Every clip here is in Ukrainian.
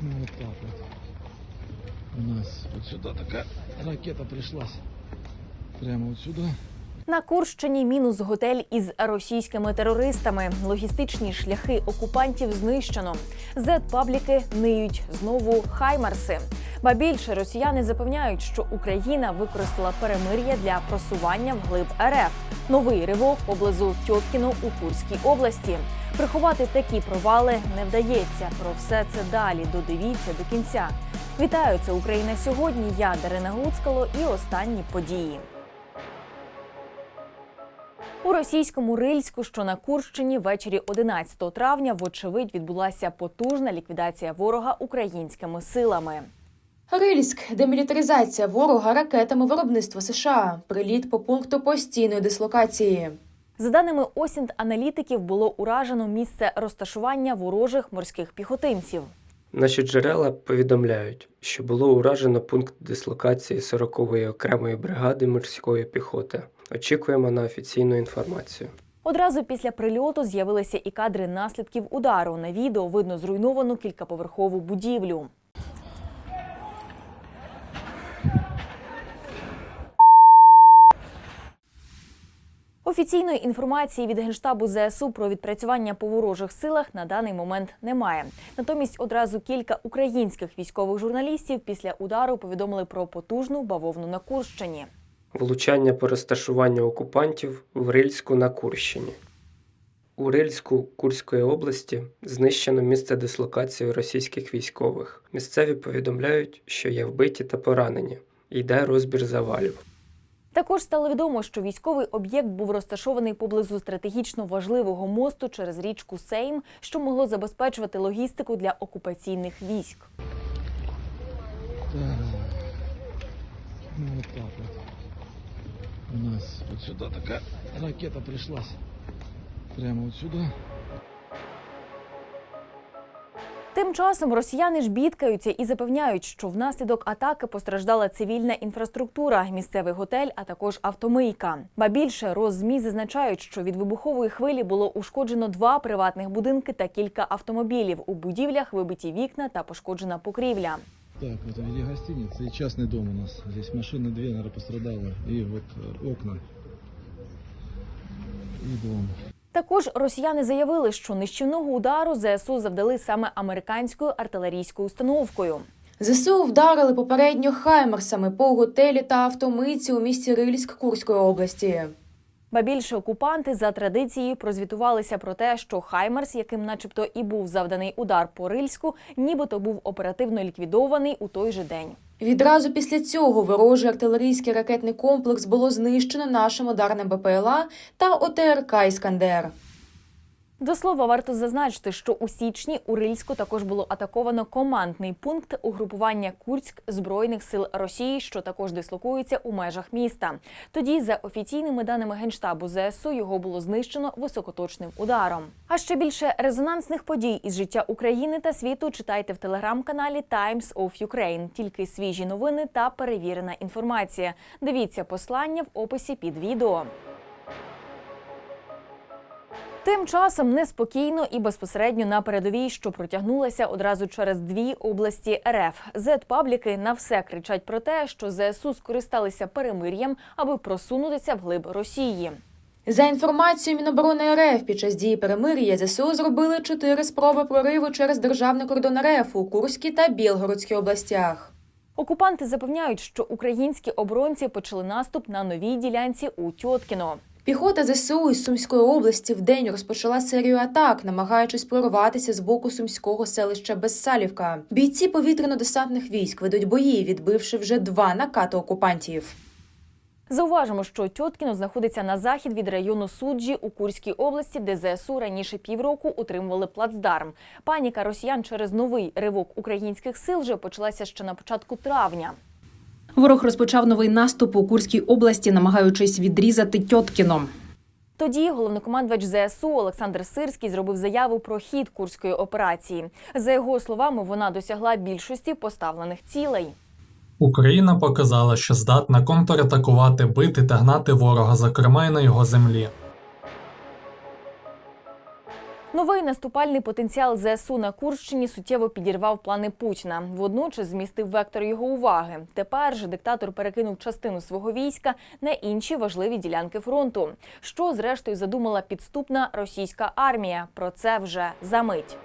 Ну вот так вот. У нас вот сюда такая ракета пришлась. Прямо вот сюда. На Курщині мінус готель із російськими терористами. Логістичні шляхи окупантів знищено. Зет-пабліки ниють знову хаймарси. Ба більше росіяни запевняють, що Україна використала перемир'я для просування вглиб РФ. Новий ривок поблизу Тьоткіно у Курській області. Приховати такі провали не вдається. Про все це далі додивіться до кінця. Вітаю, це Україна сьогодні. Я Дарина Гуцкало і останні події. У російському Рильську, що на Курщині, ввечері 11 травня, вочевидь, відбулася потужна ліквідація ворога українськими силами. Рильськ, демілітаризація ворога ракетами виробництва США, приліт по пункту постійної дислокації. За даними осінт аналітиків, було уражено місце розташування ворожих морських піхотинців. Наші джерела повідомляють, що було уражено пункт дислокації 40-ї окремої бригади морської піхоти. Очікуємо на офіційну інформацію. Одразу після прильоту з'явилися і кадри наслідків удару. На відео видно зруйновану кількаповерхову будівлю. Офіційної інформації від генштабу ЗСУ про відпрацювання по ворожих силах на даний момент немає. Натомість одразу кілька українських військових журналістів після удару повідомили про потужну бавовну на Курщині. Влучання по розташуванню окупантів в Рильську на Курщині. У Рильську Курської області знищено місце дислокації російських військових. Місцеві повідомляють, що є вбиті та поранені. Йде розбір завалів. Також стало відомо, що військовий об'єкт був розташований поблизу стратегічно важливого мосту через річку Сейм, що могло забезпечувати логістику для окупаційних військ. Ну так. У нас вот сюда такая ракета пришлась. Прямо вот сюда. Тим часом росіяни ж бідкаються і запевняють, що внаслідок атаки постраждала цивільна інфраструктура, місцевий готель, а також автомийка. Ба більше роззмі зазначають, що від вибухової хвилі було ушкоджено два приватних будинки та кілька автомобілів. У будівлях вибиті вікна та пошкоджена покрівля. Так, вот виде гостиница и частный дом у нас. Здесь машины две, наверное, пострадало. И вот э, окна. И дом. Також росіяни заявили, що нищівного удару ЗСУ завдали саме американською артилерійською установкою. ЗСУ вдарили попередньо хаймерсами по готелі та автомийці у місті Рильськ Курської області. Ба більше окупанти за традицією прозвітувалися про те, що Хаймерс, яким, начебто, і був завданий удар по Рильську, нібито був оперативно ліквідований у той же день. Відразу після цього ворожий артилерійський ракетний комплекс було знищено нашим ударним БПЛА та ОТРК Іскандер. До слова, варто зазначити, що у січні у Рильську також було атаковано командний пункт угрупування Курськ збройних сил Росії, що також дислокується у межах міста. Тоді, за офіційними даними генштабу ЗСУ, його було знищено високоточним ударом. А ще більше резонансних подій із життя України та світу читайте в телеграм-каналі Times of Ukraine. Тільки свіжі новини та перевірена інформація. Дивіться послання в описі під відео. Тим часом неспокійно і безпосередньо на передовій, що протягнулася одразу через дві області РФ. Зет-пабліки на все кричать про те, що ЗСУ скористалися перемир'ям, аби просунутися вглиб Росії. За інформацією Міноборони РФ, під час дії перемир'я ЗСУ зробили чотири спроби прориву через державний кордон РФ у Курській та Білгородській областях. Окупанти запевняють, що українські оборонці почали наступ на новій ділянці у Тьоткіно. Піхота ЗСУ із Сумської області вдень розпочала серію атак, намагаючись прорватися з боку сумського селища Безсалівка. Бійці повітряно-десантних військ ведуть бої, відбивши вже два накати окупантів. Зауважимо, що Тьоткіно знаходиться на захід від району суджі у Курській області, де ЗСУ раніше півроку утримували плацдарм. Паніка росіян через новий ривок українських сил вже почалася ще на початку травня. Ворог розпочав новий наступ у Курській області, намагаючись відрізати Тьоткіно. Тоді головнокомандувач ЗСУ Олександр Сирський зробив заяву про хід курської операції. За його словами, вона досягла більшості поставлених цілей. Україна показала, що здатна контратакувати, бити та гнати ворога, зокрема й на його землі. Новий наступальний потенціал ЗСУ на Курщині суттєво підірвав плани Путіна. Водночас змістив вектор його уваги. Тепер же диктатор перекинув частину свого війська на інші важливі ділянки фронту. Що зрештою задумала підступна російська армія. Про це вже за мить.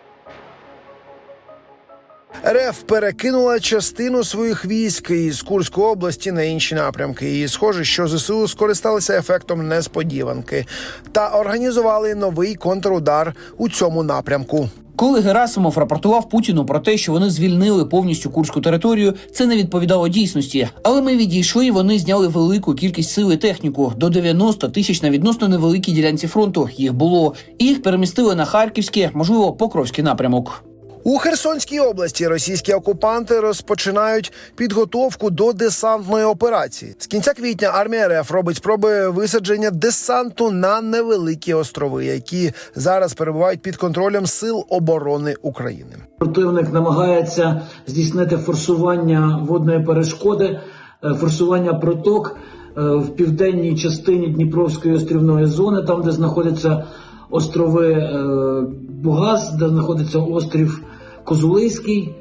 РФ перекинула частину своїх військ із Курської області на інші напрямки. І схоже, що ЗСУ скористалися ефектом несподіванки та організували новий контрудар у цьому напрямку. Коли Герасимов рапортував Путіну про те, що вони звільнили повністю курську територію, це не відповідало дійсності. Але ми відійшли, і вони зняли велику кількість сили техніку до 90 тисяч на відносно невеликій ділянці фронту. Їх було їх перемістили на харківський, можливо, покровський напрямок. У Херсонській області російські окупанти розпочинають підготовку до десантної операції. З кінця квітня армія РФ робить спроби висадження десанту на невеликі острови, які зараз перебувають під контролем сил оборони України. Противник намагається здійснити форсування водної перешкоди, е, форсування проток е, в південній частині Дніпровської острівної зони, там де знаходяться острови е, Бугаз, де знаходиться острів Козулиський,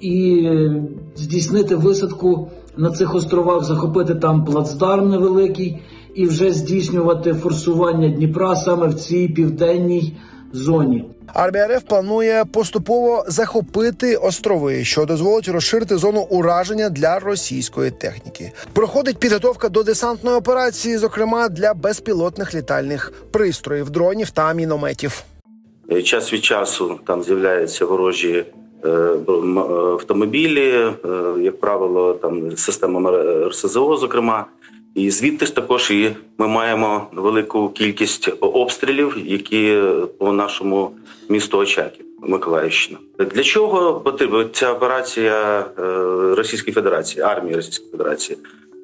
і е, здійснити висадку на цих островах, захопити там плацдарм невеликий і вже здійснювати форсування Дніпра саме в цій південній зоні. Армія РФ планує поступово захопити острови, що дозволить розширити зону ураження для російської техніки. Проходить підготовка до десантної операції, зокрема для безпілотних літальних пристроїв, дронів та мінометів. Е, Час від часу там з'являються ворожі е, е, автомобілі, як правило, там система РСЗО, зокрема. І звідти ж також і ми маємо велику кількість обстрілів, які по нашому місту Очаків, Миколаївщина. Для чого потрібна ця операція Російської Федерації, армії Російської Федерації?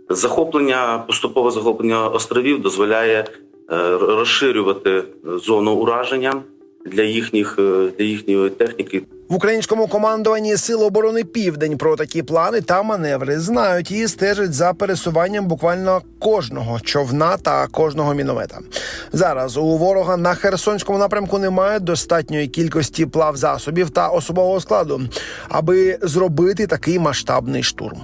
Захоплення, поступове захоплення островів дозволяє розширювати зону ураження для їхніх е, для їхньої техніки. В українському командуванні Сил оборони Південь про такі плани та маневри знають і стежать за пересуванням буквально кожного човна та кожного міномета. Зараз у ворога на Херсонському напрямку немає достатньої кількості плавзасобів та особового складу, аби зробити такий масштабний штурм.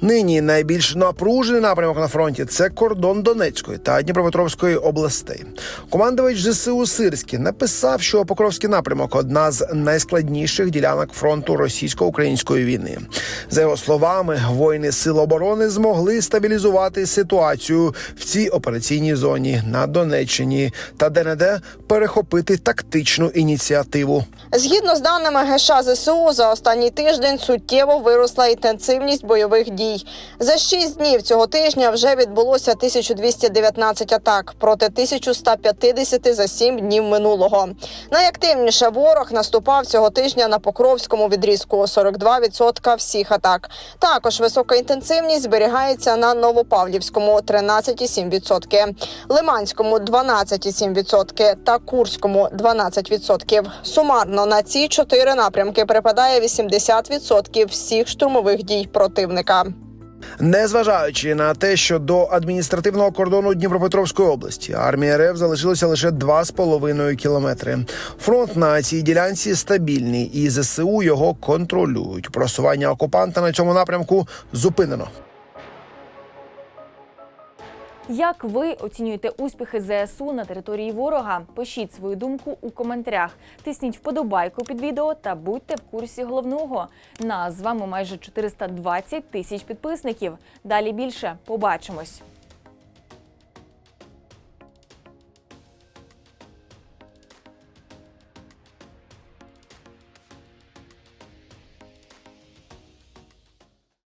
Нині найбільш напружений напрямок на фронті це кордон Донецької та Дніпропетровської областей. Командувач ЗСУ Сирський написав, що Покровський напрямок одна з найскладніших ділянок фронту російсько-української війни. За його словами, воїни Сил оборони змогли стабілізувати ситуацію в цій операційній зоні на Донеччині та де-не-де перехопити тактичну ініціативу. Згідно з даними ГШ ЗСУ, за останній тиждень суттєво виросла інтенсивність бойових дій. За шість днів цього тижня вже відбулося 1219 атак проти 1150 за сім днів минулого. Найактивніше ворог наступав цього тижня на Покровському відрізку 42% всіх атак. Також висока інтенсивність зберігається на Новопавлівському 13,7%, Лиманському 12,7% та Курському 12%. Сумарно на ці чотири напрямки припадає 80% всіх штурмових дій противника. Незважаючи на те, що до адміністративного кордону Дніпропетровської області армія РФ залишилося лише 2,5 кілометри. Фронт на цій ділянці стабільний, і ЗСУ його контролюють. Просування окупанта на цьому напрямку зупинено. Як ви оцінюєте успіхи ЗСУ на території ворога? Пишіть свою думку у коментарях. Тисніть вподобайку під відео та будьте в курсі головного. Нас з вами майже 420 тисяч підписників. Далі більше побачимось.